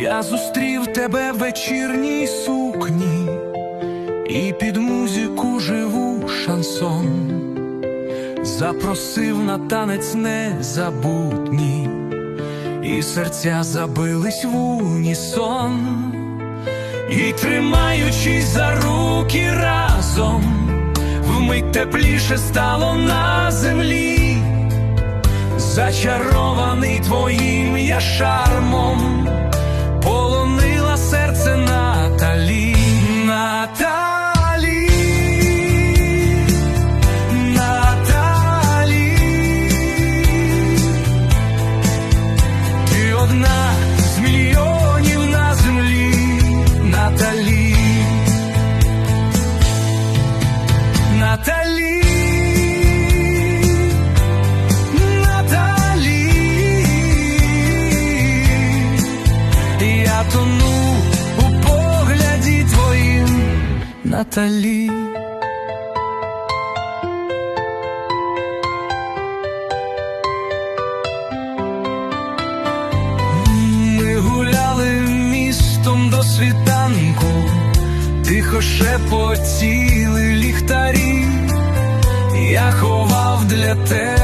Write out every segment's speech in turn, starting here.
Я зустрів тебе в вечірній сукні, і під музику живу шансон, запросив на танець незабутній, і серця забились в унісон, і тримаючись за руки разом, вмить тепліше стало на землі, зачарований твоїм я шармом Наталі. Ми гуляли містом до світанку, тихо шепотіли ліхтарі. Я ховав для тебе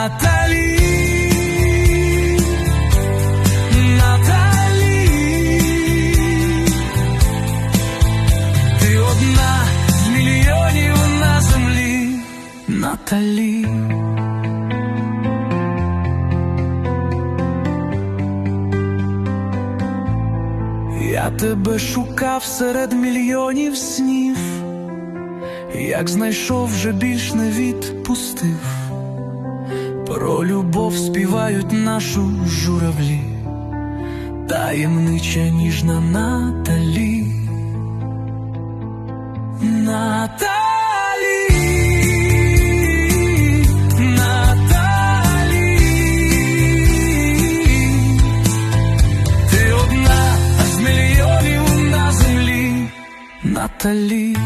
Наталі. Наталі, ти одна з мільйонів на землі, Наталі. Я тебе шукав серед мільйонів снів, як знайшов, вже більш не відпустив. Про любов співають нашу журавлі таємнича ніжна Наталі. Наталі. Наталі. Ти одна з мільйонів на землі. Наталі.